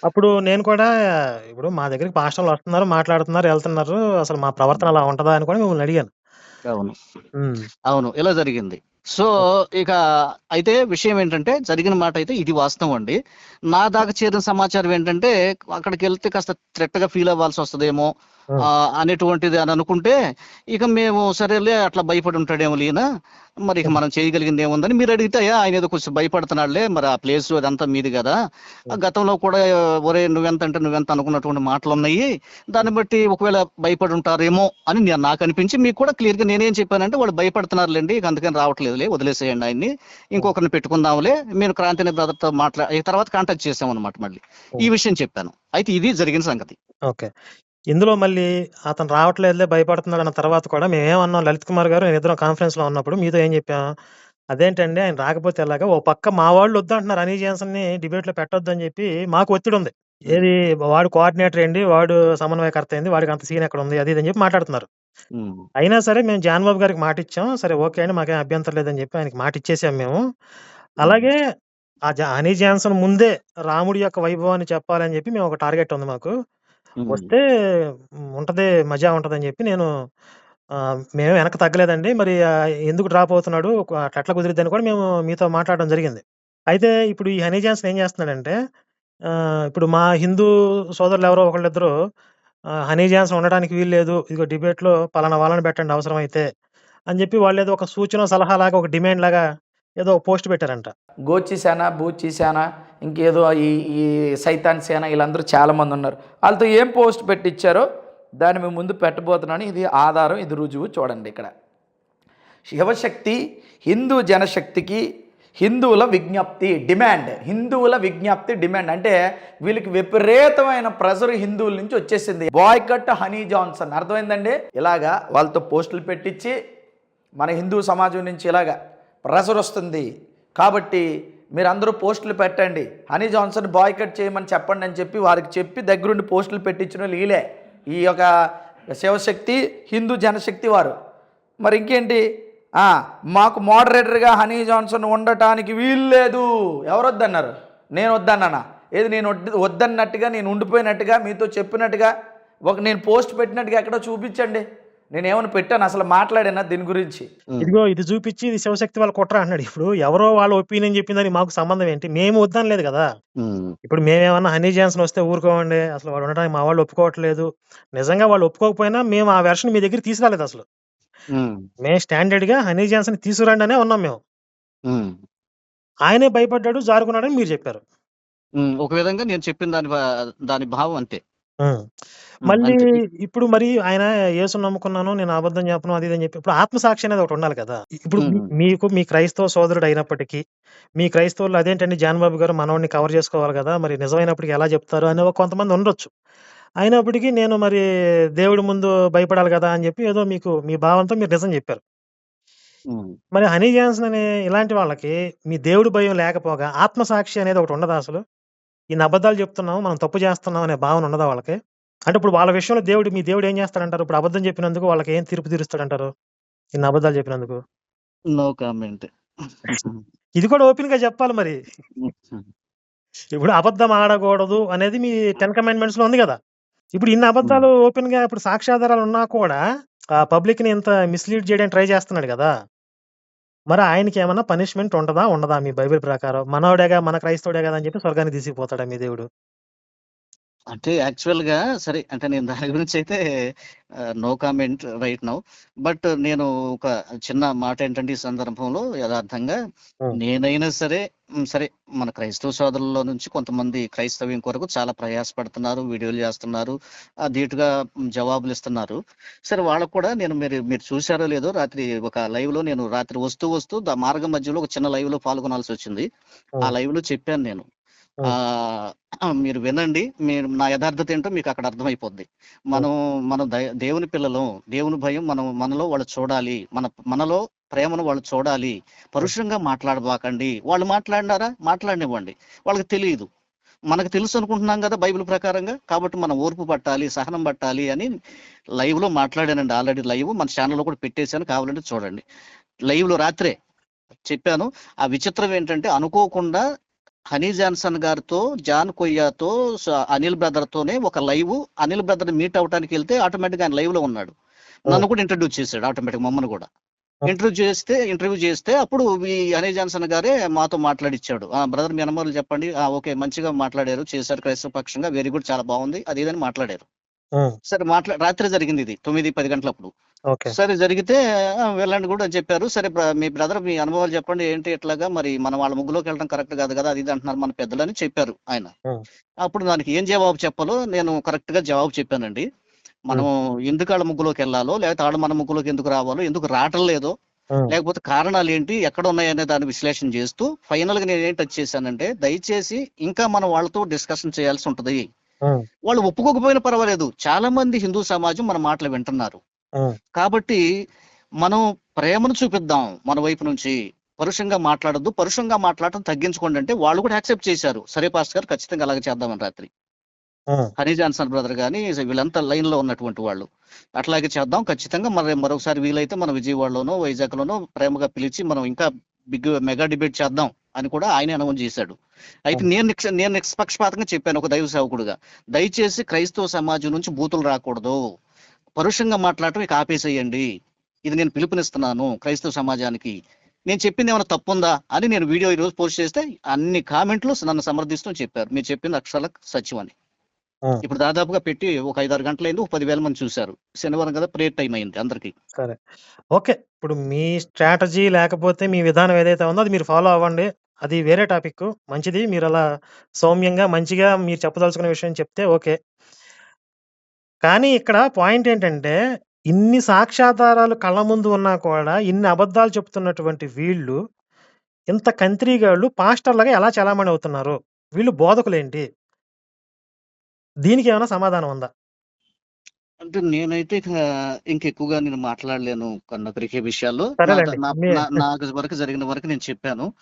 అప్పుడు నేను కూడా ఇప్పుడు మా దగ్గరికి పాస్టర్లు వస్తున్నారు మాట్లాడుతున్నారు వెళ్తున్నారు. అసలు మా ప్రవర్తన అలా ఉంటుందా? అని కూడా మిమ్మల్ని అడిగాను. అవును. అవును. ఇలా జరిగింది. సో ఇక అయితే విషయం ఏంటంటే జరిగిన మాట అయితే ఇది వాస్తవం అండి. నా దాకా చేరిన సమాచారం ఏంటంటే అక్కడికి వెళ్తే కాస్త థ్రెట్గా ఫీల్ అవ్వాల్సి వస్తుందేమో. అనేటువంటిది అని అనుకుంటే ఇక మేము సరేలే అట్లా భయపడి ఉంటాడేమో లీన. మరి ఇక మనం చేయగలిగింది ఏముందని మీరు అడిగితే "అయ్యా, ఆయన ఏదో కొంచెం భయపడుతున్నాడులే మరి ఆ ప్లేస్ అదంతా మీది కదా. గతంలో కూడా ఒరే నువ్వెంత అంటే నువ్వెంత అనుకున్నటువంటి మాటలు ఉన్నాయి దాన్ని బట్టి ఒకవేళ భయపడి ఉంటారేమో అని నేను నాకు అనిపించి మీకు కూడా క్లియర్గా నేనేం చెప్పానంటే వాళ్ళు భయపడుతున్నారులేండి ఇక అందుకని రావట్లేదులే వదిలేసేయండి ఆయన్ని. ఇంకొకరిని పెట్టుకుందాంలే నేను క్రాంతిని brother తో మాట్లా తర్వాత కాంటాక్ట్ చేసాం అనమాట మళ్ళీ. ఈ విషయం చెప్పాను. అయితే ఇది జరిగిన సంగతి. ఓకే. ఇందులో మళ్ళీ అతను రావట్లేదులే భయపడుతున్నాడు అన్న తర్వాత కూడా మేము ఏమన్నాం లలిత్ కుమార్ గారు నేను ఇద్దరం కాన్ఫరెన్స్లో ఉన్నప్పుడు మీతో ఏం చెప్పాం? అదేంటండి ఆయన రాకపోతే ఎలాగా? ఓ పక్క మా వాళ్ళు వద్దంటున్నారు అనీ ని డిబేట్లో పెట్టొద్దు అని చెప్పి మాకు ఒత్తిడి ఉంది. ఏది వాడు కోఆర్డినేటర్ ఏంటి? వాడు సమన్వయకర్త ఏంది వాడికి అంత సీన్ ఎక్కడ ఉంది? అది ఇది అని చెప్పి మాట్లాడుతున్నారు. అయినా సరే మేము జాన్ బాబు గారికి మాట ఇచ్చాం. సరే ఓకే అండి మాకేం అభ్యంతరం లేదని చెప్పి ఆయనకి మాట ఇచ్చేసాం మేము. అలాగే ఆ జా- హనీ జాన్సన్ ముందే రాముడి యొక్క వైభవాన్ని చెప్పాలని చెప్పి మేము ఒక టార్గెట్ ఉంది మాకు. వస్తే ఉంటది మజా ఉంటదని చెప్పి నేను మేము వెనక తగ్గలేదండి. మరి ఎందుకు డ్రాప్ అవుతున్నాడు ఒక- అట్లా ఎట్లా కుదిరిద్దని కూడా మేము మీతో మాట్లాడడం జరిగింది. అయితే ఇప్పుడు ఈ హనీ జాన్సన్ ఏం చేస్తున్నాడంటే ఇప్పుడు మా హిందూ సోదరులు ఎవరో ఒకళ్ళిద్దరు హనీ జాన్సన్ ఉండడానికి వీలు లేదు ఇదిగో డిబేట్లో పలానా వాళ్ళని పెట్టండి అవసరం అయితే అని చెప్పి వాళ్ళు ఏదో ఒక సూచన సలహా లాగా ఒక డిమాండ్ లాగా ఏదో పోస్ట్ పెట్టారంట. గోచి సేన బూచి సేన ఇంకేదో ఈ ఈ సైతాన్ సేన వీళ్ళందరూ చాలామంది ఉన్నారు. వాళ్ళతో ఏం పోస్ట్ పెట్టించారో దాన్ని మేము ముందు పెట్టబోతున్నాను. ఇది ఆధారం ఇది రుజువు చూడండి ఇక్కడ. శివశక్తి హిందూ జనశక్తికి హిందువుల విజ్ఞప్తి డిమాండ్. హిందువుల విజ్ఞప్తి డిమాండ్. అంటే వీళ్ళకి విపరీతమైన ప్రెజర్ హిందువుల నుంచి వచ్చేసింది. Boycott Honey Johnson. అర్థమైందండి? ఇలాగా వాళ్ళతో పోస్టులు పెట్టించి మన హిందూ సమాజం నుంచి ఇలాగా ప్రెషర్ వస్తుంది. కాబట్టి మీరందరూ పోస్టులు పెట్టండి. హనీ జాన్సన్ బాయ్కట్ చేయమని చెప్పండి అని చెప్పి వారికి చెప్పి దగ్గరుండి పోస్టులు పెట్టించిన వాళ్ళు ఈ యొక్క శివశక్తి హిందూ జనశక్తి వారు. మరి ఇంకేంటి? మాకు మోడరేటర్గా హనీ జాన్సన్ ఉండటానికి వీల్లేదు ఎవరు వద్దన్నారు నేను వద్దన్నానా ఏది నేను వద్దన్నట్టుగా నేను ఉండిపోయినట్టుగా మీతో చెప్పినట్టుగా ఒక నేను పోస్ట్ పెట్టినట్టుగా ఎక్కడో చూపించండి. నేను ఏమైనా పెట్టాను? అసలు మాట్లాడానా దీని గురించి? ఇదిగో ఇది చూపించి ఇది శివశక్తి వాళ్ళ కుట్ర అన్నాడు ఇప్పుడు ఎవరో వాళ్ళ ఒపీనియన్ చెప్పిందని మాకు సంబంధం ఏంటి? మేము వద్దని లేదు కదా? ఇప్పుడు మేమేమన్నా హనీ జాన్సన్ వస్తే ఊరుకోమండి. అసలు వాడు ఉండడానికి మా వాళ్ళు ఒప్పుకోవట్లేదు. నిజంగా వాళ్ళు ఒప్పుకోకపోయినా మేము ఆ వెర్షన్ మీ దగ్గర తీసుకురాలేదు అసలు. మేము స్టాండర్డ్గా హనీ జాన్సన్ తీసుకురండి అనే ఉన్నాం మేము. ఆయనే భయపడ్డాడు జారుకున్నాడని మీరు చెప్పారు. ఒక విధంగా నేను చెప్పిన దాని దాని భావం అంతే. మళ్ళీ అంతే ఇప్పుడు మరి ఆయన యేసుని నమ్ముకున్నాను నేను అబద్ధం చెప్పను అది ఇది అని చెప్పి ఇప్పుడు ఆత్మసాక్షి అనేది ఒకటి ఉండాలి కదా! ఇప్పుడు మీ-. మీకు మీ క్రైస్తవ సోదరుడు అయినప్పటికీ మీ క్రైస్తవులు అదేంటండి జాన్ బాబు గారు మనోడిని కవర్ చేసుకోవాలి కదా! మరి నిజమైనప్పటికీ ఎలా చెప్తారు అని కొంతమంది ఉండొచ్చు. అయినప్పటికీ నేను మరి దేవుడి ముందు భయపడాలి కదా! అని చెప్పి ఏదో మీకు మీ భావంతో మీరు నిజం చెప్పారు. మరి హనీ జాన్సన్ అనే ఇలాంటి వాళ్ళకి మీ దేవుడి భయం లేకపోగా ఆత్మసాక్షి అనేది ఒకటి ఉండదా అసలు? ఇన్ని అబద్ధాలు చెప్తున్నాం మనం తప్పు చేస్తున్నాం అనే భావన ఉండదా వాళ్ళకి? అంటే ఇప్పుడు వాళ్ళ విషయంలో దేవుడు మీ దేవుడు ఏం చేస్తాడంటారు? ఇప్పుడు అబద్ధం చెప్పినందుకు వాళ్ళకి ఏం తీర్పు తీరుస్తాడంటారు? ఇన్ని అబద్ధాలు చెప్పినందుకు. No comment. ఇది కూడా ఓపెన్గా చెప్పాలి మరి. ఇప్పుడు అబద్ధం ఆడకూడదు అనేది మీ టెన్ కమాండ్మెంట్స్లో ఉంది కదా. ఇప్పుడు ఇన్ని అబద్ధాలు ఓపెన్గా ఇప్పుడు సాక్ష్యాధారాలు ఉన్నా కూడా ఆ పబ్లిక్ని ఇంత మిస్లీడ్ చేయడానికి ట్రై చేస్తున్నాడు కదా. మరి ఆయనకి ఏమన్నా పనిష్మెంట్ ఉండదా ఉండదా మీ బైబిల్ ప్రకారం? మనోడేగా మన క్రైస్తవుడే కదా అని చెప్పి స్వర్గాన్ని తీసుకుపోతాడా మీ దేవుడు? అంటే యాక్చువల్గా సరే అంటే నేను దాని గురించి అయితే no comment right now but నేను ఒక చిన్న మాట ఏంటంటే ఈ సందర్భంలో యథార్థంగా Hmm. నేనైనా సరే సరే మన క్రైస్తవ సోదరుల్లో నుంచి కొంతమంది క్రైస్తవ్యం కొరకు చాలా ప్రయాసపడుతున్నారు వీడియోలు చేస్తున్నారు ధీటుగా జవాబులు ఇస్తున్నారు సరే వాళ్ళకు కూడా నేను మీరు మీరు చూసారో లేదో రాత్రి ఒక లైవ్లో నేను రాత్రి వస్తూ వస్తూ దా మార్గం మధ్యలో ఒక చిన్న లైవ్లో పాల్గొనాల్సి వచ్చింది ఆ. లైవ్లో చెప్పాను నేను మీరు వినండి. మీరు నా యథార్థత ఏంటో మీకు అక్కడ అర్థమైపోద్ది. మనం మనం దేవుని పిల్లలు దేవుని భయం మనం మనలో వాళ్ళు చూడాలి. మన మనలో ప్రేమను వాళ్ళు చూడాలి. పరుషంగా మాట్లాడబాకండి. వాళ్ళు మాట్లాడినారా? మాట్లాడనివ్వండి. వాళ్ళకి తెలియదు మనకు తెలుసు అనుకుంటున్నాం కదా బైబిల్ ప్రకారంగా. కాబట్టి మనం ఓర్పు పట్టాలి సహనం పట్టాలి అని లైవ్లో మాట్లాడానండి ఆల్రెడీ లైవ్. మన ఛానల్లో కూడా పెట్టేశాను. కావాలంటే చూడండి. లైవ్లో రాత్రే చెప్పాను. ఆ విచిత్రం ఏంటంటే అనుకోకుండా హనీ జాన్సన్ గారితో జాన్ కొయ్యాతో అనిల్ బ్రదర్ తోనే ఒక లైవ్ అనిల్ బ్రదర్ మీట్ అవడానికి వెళ్తే ఆటోమేటిక్ ఆయన లైవ్లో ఉన్నాడు నన్ను కూడా ఇంట్రడ్యూస్ చేశాడు ఆటోమేటిక్ మమ్మల్ని కూడా. ఇంటర్వ్యూ చేస్తే ఇంటర్వ్యూ చేస్తే అప్పుడు ఈ హనీ జాన్సన్ గారే మాతో మాట్లాడిచ్చాడు. ఆ బ్రదర్ మీ అనుమానాలు చెప్పండి. ఆ ఓకే మంచిగా మాట్లాడారు చేశారు క్రైస్తవ పక్షంగా వెరీ గుడ్ చాలా బాగుంది. అది ఇదని మాట్లాడారు. సరే మాట్లా రాత్రి జరిగింది ఇది తొమ్మిది పది గంటలప్పుడు. సరే జరిగితే వెళ్ళండి కూడా అని చెప్పారు. సరే మీ బ్రదర్ మీ అనుభవాలు చెప్పండి. ఏంటి ఎట్లాగా? మరి మన వాళ్ళ ముగ్గులోకి వెళ్ళడం కరెక్ట్ కాదు కదా? అది అంటున్నారు మన పెద్దలని చెప్పారు ఆయన. అప్పుడు దానికి ఏం జవాబు చెప్పాలో నేను కరెక్ట్గా జవాబు చెప్పానండి. మనం ఎందుకు వాళ్ళ ముగ్గులోకి వెళ్ళాలో లేకపోతే ఆడ మన ముగ్గులోకి ఎందుకు రావాలో ఎందుకు రావటం లేదో లేకపోతే కారణాలు ఏంటి ఎక్కడ ఉన్నాయనే దాన్ని విశ్లేషణ చేస్తూ ఫైనల్గా నేను ఏం టచ్ చేశానంటే దయచేసి ఇంకా మనం వాళ్ళతో డిస్కషన్ చేయాల్సి ఉంటది. వాళ్ళు ఒప్పుకోకపోయినా పర్వాలేదు. చాలా మంది హిందూ సమాజం మన మాటలు వింటున్నారు. కాబట్టి మనం ప్రేమను చూపిద్దాం మన వైపు నుంచి. పరుషంగా మాట్లాడొద్దు. పరుషంగా మాట్లాడటం తగ్గించుకోండి అంటే వాళ్ళు కూడా యాక్సెప్ట్ చేశారు. సరే పాస్టర్ గారు ఖచ్చితంగా అలాగే చేద్దామని రాత్రి. హనీ జాన్సన్ బ్రదర్ కానీ వీళ్ళంతా లైన్లో ఉన్నటువంటి వాళ్ళు. అట్లాగే చేద్దాం. ఖచ్చితంగా మరి మరొకసారి వీలైతే మన విజయవాడలోనో వైజాగ్ లోనో ప్రేమగా పిలిచి మనం ఇంకా బిగ్ మెగా డిబేట్ చేద్దాం అని కూడా ఆయన అనౌన్స్ చేశాడు. అయితే నేను నేను నిష్పక్షపాతంగా చెప్పాను ఒక దైవ సేవకుడుగా. దయచేసి క్రైస్తవ సమాజం నుంచి బూతులు రాకూడదు. పరుషంగా మాట్లాడటం ఇక ఆపేసేయండి. ఇది నేను పిలుపునిస్తున్నాను క్రైస్తవ సమాజానికి. నేను చెప్పింది ఏమైనా తప్పుందా అని నేను వీడియో ఈ రోజు పోస్ట్ చేస్తే అన్ని కామెంట్లు నన్ను సమర్థిస్తూ చెప్పారు. మీరు చెప్పింది అక్షరాల సత్యం అని. ఇప్పుడు దాదాపుగా పెట్టి ఒక ఐదారు గంటలైంది ఒక పదివేల మంది చూశారు. శనివారం కదా ప్రేయర్ టైం అయింది అందరికి. సరే. ఓకే. ఇప్పుడు మీ స్ట్రాటజీ లేకపోతే మీ విధానం ఏదైతే ఉందో అది మీరు ఫాలో అవ్వండి. అది వేరే టాపిక్ మంచిది. మీరు అలా సౌమ్యంగా మంచిగా మీరు చెప్పదలుచుకున్న విషయం చెప్తే ఓకే. కానీ ఇక్కడ పాయింట్ ఏంటంటే ఇన్ని సాక్ష్యాధారాలు కళ్ళ ముందు ఉన్నా కూడా ఇన్ని అబద్ధాలు చెప్తున్నటువంటి వీళ్ళు ఇంత కంత్రీగాళ్ళు పాస్టర్లుగా ఎలా చలామణి అవుతున్నారు? వీళ్ళు బోధకులేంటి? దీనికి ఏమైనా సమాధానం ఉందా? అంటే నేనైతే ఇక ఇంకెక్కువగా నేను మాట్లాడలేను కన్న క్రికెట్ విషయాల్లో. సరేలేండి. నా- మీ- నా- నాకు వరకు జరిగిన వరకు నేను చెప్పాను.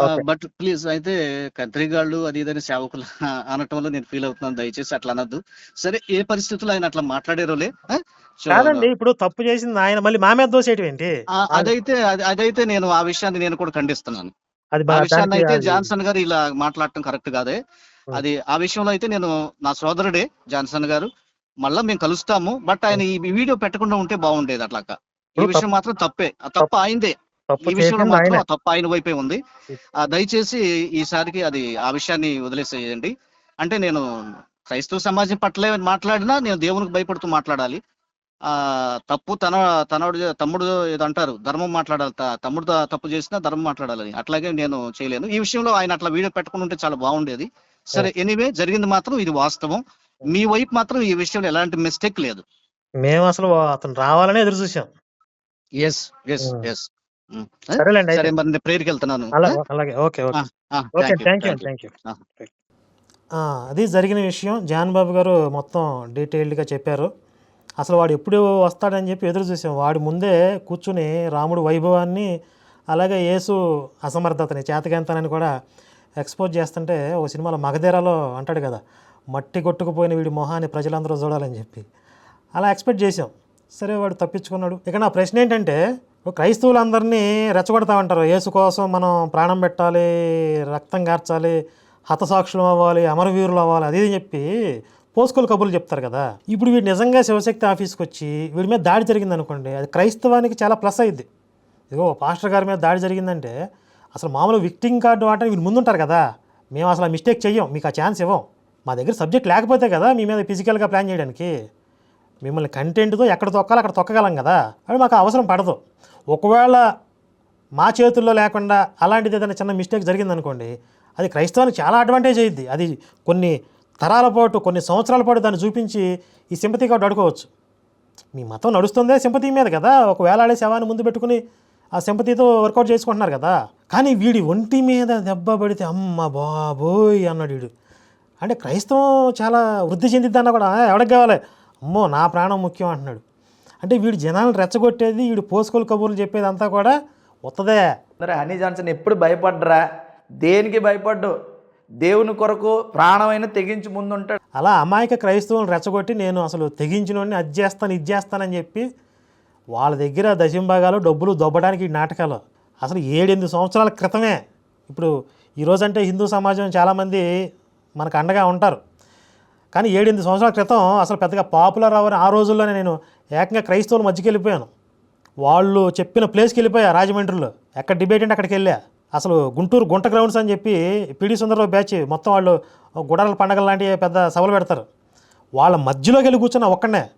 ఓకే. బట్ ప్లీజ్ అయితే కంత్రిగాళ్ళు అది ఇదని సేవకులు అనటంలో నేను ఫీల్ అవుతున్నాను. దయచేసి అట్లా అనద్దు. సరే ఏ పరిస్థితుల్లో ఆయన అట్లా మాట్లాడారోలే? ఆ? సో, కాదండి ఇప్పుడు తప్పు చేసింది ఆయన మళ్ళీ మా మీద దోసేయటం ఏంటి? ఆ, అదైతే అది- అదైతే నేను ఆ విషయాన్ని నేను కూడా ఖండిస్తున్నాను. అది ఆ బా- విషయాన్ని దానికి అయితే అది- జాన్సన్ గారు ఇలా మాట్లాడటం కరెక్ట్ కాదే. అది ఆ విషయంలో అయితే నేను నా సోదరుడే జాన్సన్ గారు. మళ్ళా మేము కలుస్తాము బట్ ఆయన ఈ వీడియో పెట్టకుండా ఉంటే బాగుండేది అట్లాగా. ఈ విషయం మాత్రం తప్పే. ఆ తప్పు ఆయనదే తప్పు ఈ విషయంలో చేసింది మాత్రం తప్పు ఆయన వైపే ఉంది. ఆ దయచేసి ఈసారికి అది ఆ విషయాన్ని వదిలేసేయండి. అంటే నేను క్రైస్తవ సమాజం పట్లే మాట్లాడినా నేను దేవునికి భయపడుతూ మాట్లాడాలి. ఆ తప్పు తన తనడు తమ్ముడు ఏదో అంటారు ధర్మం మాట్లాడాలి తమ్ముడు తప్పు చేసినా ధర్మం మాట్లాడాలని. అట్లాగే నేను చేయలేను. ఈ విషయంలో ఆయన అట్లా వీడియో పెట్టకుండా ఉంటే చాలా బాగుండేది. సరే ఎనీవే జరిగింది మాత్రం ఇది వాస్తవం. మీ వైపు మాత్రం ఈ విషయంలో ఎలాంటి మిస్టేక్ లేదు. మేము అసలు అతను రావాలని ఎదురు చూసాం. Yes yes. ఎస్ సరేలేండి సరే మరి ప్రేయర్కి వెళ్తున్నాను. అలా అలాగే okay okay. Okay thank you thank you. అది జరిగిన విషయం. జాన్ బాబు గారు మొత్తం డీటెయిల్డ్గా చెప్పారు. అసలు వాడు ఎప్పుడు వస్తాడని చెప్పి ఎదురు చూసాం. వాడి ముందే కూర్చుని రాముడు వైభవాన్ని అలాగే యేసు అసమర్థతని చేతకంతనని కూడా ఎక్స్పోజ్ చేస్తుంటే ఒక సినిమాలో మగధీరాలో అంటాడు కదా మట్టి కొట్టుకుపోయిన వీడి మొహాన్ని ప్రజలందరూ చూడాలని చెప్పి. అలా ఎక్స్పెక్ట్ చేసాం సరే వాడు తప్పించుకున్నాడు. ఇక నా ప్రశ్న ఏంటంటే క్రైస్తవులందరినీ రెచ్చగొడతామంటారు. యేసు కోసం మనం ప్రాణం పెట్టాలి రక్తం కార్చాలి హతసాక్షులు అవ్వాలి అమరవీరులు అవ్వాలి అది చెప్పి పోస్కోలు కబుర్లు చెప్తారు కదా. ఇప్పుడు వీడు నిజంగా శివశక్తి ఆఫీస్కి వచ్చి వీడి మీద దాడి జరిగింది అనుకోండి అది క్రైస్తవానికి చాలా ప్లస్ అయింది ఇదిగో పాస్టర్ గారి మీద దాడి జరిగిందంటే అసలు మామూలు విక్టింగ్ కార్డు వాటని వీళ్ళు ముందుంటారు కదా. మేము అసలు ఆ మిస్టేక్ చెయ్యం మీకు ఆ ఛాన్స్ ఇవ్వం. మా దగ్గర సబ్జెక్ట్ లేకపోతే కదా మీ మీద ఫిజికల్గా ప్లాన్ చేయడానికి. మిమ్మల్ని కంటెంట్తో ఎక్కడ తొక్కాలో అక్కడ తొక్కగలం కదా. అది మాకు అవసరం పడదు. ఒకవేళ మా చేతుల్లో లేకుండా అలాంటిది ఏదైనా చిన్న మిస్టేక్ జరిగిందనుకోండి అది క్రైస్తవానికి చాలా అడ్వాంటేజ్ అయ్యిద్ది అది కొన్ని తరాల పాటు కొన్ని సంవత్సరాల పాటు దాన్ని చూపించి ఈ సింపతి కార్డు అడుకోవచ్చు మీ మతం నడుస్తుందే సింపతి మీద కదా. ఒక వేలాడే శవాన్ని ముందు పెట్టుకుని ఆ సింపతితో వర్కౌట్ చేసుకుంటున్నారు కదా. కానీ వీడి ఒంటి మీద దెబ్బ పడితే అమ్మ బాబోయ్ అన్నాడు వీడు. అంటే క్రైస్తవం చాలా వృద్ధి చెందిద్దన్న కూడా "ఆ, ఎవడికి కావాలి? అమ్మో నా ప్రాణం ముఖ్యం అంటున్నాడు. అంటే వీడు జనాలను రెచ్చగొట్టేది వీడు పోసుకోలు కబుర్లు చెప్పేది అంతా కూడా ఉత్తదే అందరూ హనీ జాన్సన్ ఎప్పుడు భయపడ్డరా? దేనికి భయపడ్డు? దేవుని కొరకు ప్రాణమైన తెగించి ముందుంటాడు. అలా అమాయక క్రైస్తవులను రెచ్చగొట్టి నేను అసలు తెగించినోడిని అది చేస్తాను ఇది చేస్తానని చెప్పి వాళ్ళ దగ్గర దశంభాగాలు డబ్బులు దొబ్బడానికి ఈ నాటకాలు. అసలు ఏడెనిమిది సంవత్సరాల క్రితమే. ఇప్పుడు ఈరోజంటే హిందూ సమాజం చాలామంది మనకు అండగా ఉంటారు. కానీ ఏడెనిమిది సంవత్సరాల క్రితం అసలు పెద్దగా పాపులర్ అవ్వని ఆ రోజుల్లోనే నేను ఏకంగా క్రైస్తవుల మధ్యకి వెళ్ళిపోయాను వాళ్ళు చెప్పిన ప్లేస్కి వెళ్ళిపోయా రాజమండ్రిలో. ఎక్కడ డిబేట్ అంటే అక్కడికి వెళ్ళా. అసలు గుంటూరు గుంట గ్రౌండ్స్ అని చెప్పి పిడి సుందరరావు బ్యాచ్ మొత్తం వాళ్ళు గుడాల పండగల లాంటి పెద్ద సభలు పెడతారు. వాళ్ళ మధ్యలోకి వెళ్ళి కూర్చున్న ఒక్కనే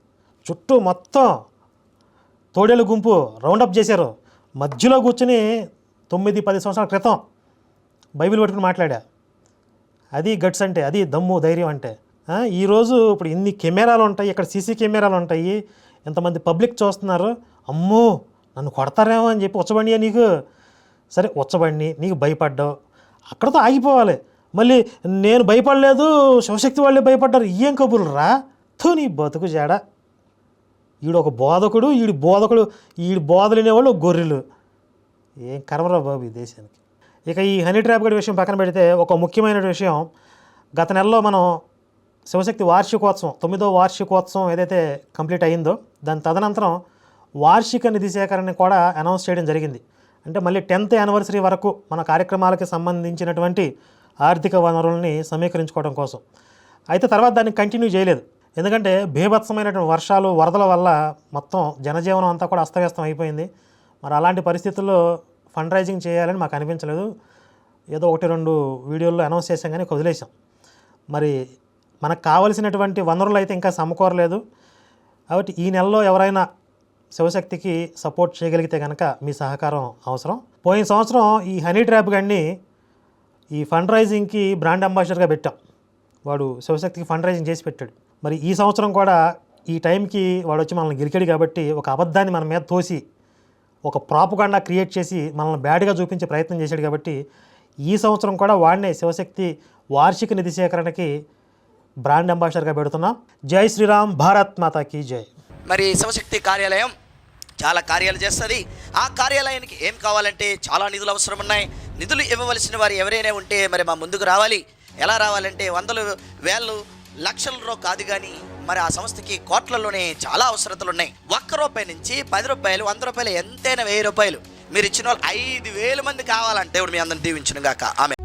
చుట్టూ మొత్తం తోడేలు గుంపు రౌండప్ చేశారు. మధ్యలో కూర్చుని తొమ్మిది పది సంవత్సరాల క్రితం బైబిల్ పట్టుకుని మాట్లాడా. అది గట్స్ అంటే అది దమ్ము ధైర్యం అంటే. ఈరోజు ఇప్పుడు ఇన్ని కెమెరాలు ఉంటాయి ఇక్కడ సీసీ కెమెరాలు ఉంటాయి ఎంతమంది పబ్లిక్ చూస్తున్నారు అమ్మో నన్ను కొడతారేమో అని చెప్పి ఉచ్చబండి నీకు? సరే ఉచ్చబండి నీకు భయపడ్డావు. అక్కడతో ఆగిపోవాలి. మళ్ళీ నేను భయపడలేదు శివశక్తి వాళ్ళే భయపడ్డారు ఏం కబుర్లు రా నీ బతుకు జాడ. ఈడు ఒక బోధకుడు ఈడు బోధకుడు ఈడు బోధలు గొర్రెలు. ఏం కర్మరా బాబు ఈ దేశానికి? ఇక ఈ హనీ ట్రాప్ గడి విషయం పక్కన పెడితే ఒక ముఖ్యమైన విషయం. గత నెలలో మనం శివశక్తి వార్షికోత్సవం తొమ్మిదో వార్షికోత్సవం ఏదైతే కంప్లీట్ అయిందో దాని తదనంతరం వార్షిక నిధి సేకరణ కూడా అనౌన్స్ చేయడం జరిగింది. అంటే మళ్ళీ టెన్త్ యానివర్సరీ వరకు మన కార్యక్రమాలకి సంబంధించినటువంటి ఆర్థిక వనరుల్ని సమీకరించుకోవడం కోసం. అయితే తర్వాత దాన్ని కంటిన్యూ చేయలేదు. ఎందుకంటే భీభత్సమైనటువంటి వర్షాలు వరదల వల్ల మొత్తం జనజీవనం అంతా కూడా అస్తవ్యస్తం అయిపోయింది. మరి అలాంటి పరిస్థితుల్లో ఫండ్ రైజింగ్ చేయాలని మాకు అనిపించలేదు. ఏదో ఒకటి రెండు వీడియోల్లో అనౌన్స్ చేసాం కానీ వదిలేసాం మరి మనకు కావలసినటువంటి వనరులు అయితే ఇంకా సమకూరలేదు. కాబట్టి ఈ నెలలో ఎవరైనా శివశక్తికి సపోర్ట్ చేయగలిగితే కనుక మీ సహకారం అవసరం. పోయిన సంవత్సరం ఈ హనీ ట్రాప్ గడిని ఈ ఫండ్ రైజింగ్కి బ్రాండ్ అంబాసిడర్గా పెట్టాం. వాడు శివశక్తికి ఫండ్ రైజింగ్ చేసి పెట్టాడు. మరి ఈ సంవత్సరం కూడా ఈ టైంకి వాడు వచ్చి మనల్ని గెలికాడు కాబట్టి ఒక అబద్ధాన్ని మన మీద తోసి ఒక ప్రాపగాండా క్రియేట్ చేసి మనల్ని బ్యాడ్గా చూపించే ప్రయత్నం చేశాడు కాబట్టి ఈ సంవత్సరం కూడా వాడినే శివశక్తి వార్షిక నిధి సేకరణకి బ్రాండ్ అంబాసిడర్గా పెడుతున్నాం. జై శ్రీరామ్ భారత్ మాతాకి జై. మరి శివశక్తి కార్యాలయం చాలా కార్యాలు చేస్తుంది. ఆ కార్యాలయానికి ఏం కావాలంటే చాలా నిధులు అవసరం ఉన్నాయి నిధులు ఇవ్వవలసిన వారు ఎవరైనా ఉంటే మరి మా ముందుకు రావాలి. ఎలా రావాలంటే వందలు వేలు లక్షలలో కాదు కానీ మరి ఆ సంస్థకి కోట్లలోనే చాలా అవసరతలు ఉన్నాయి ఒక్క రూపాయి నుంచి పది రూపాయలు వంద రూపాయలు ఎంతైనా వెయ్యి రూపాయలు. మీరు ఇచ్చిన వాళ్ళు ఐదు వేల మంది కావాలంటే ఇప్పుడు మీ అందరిని దీవించిన గాక ఆమె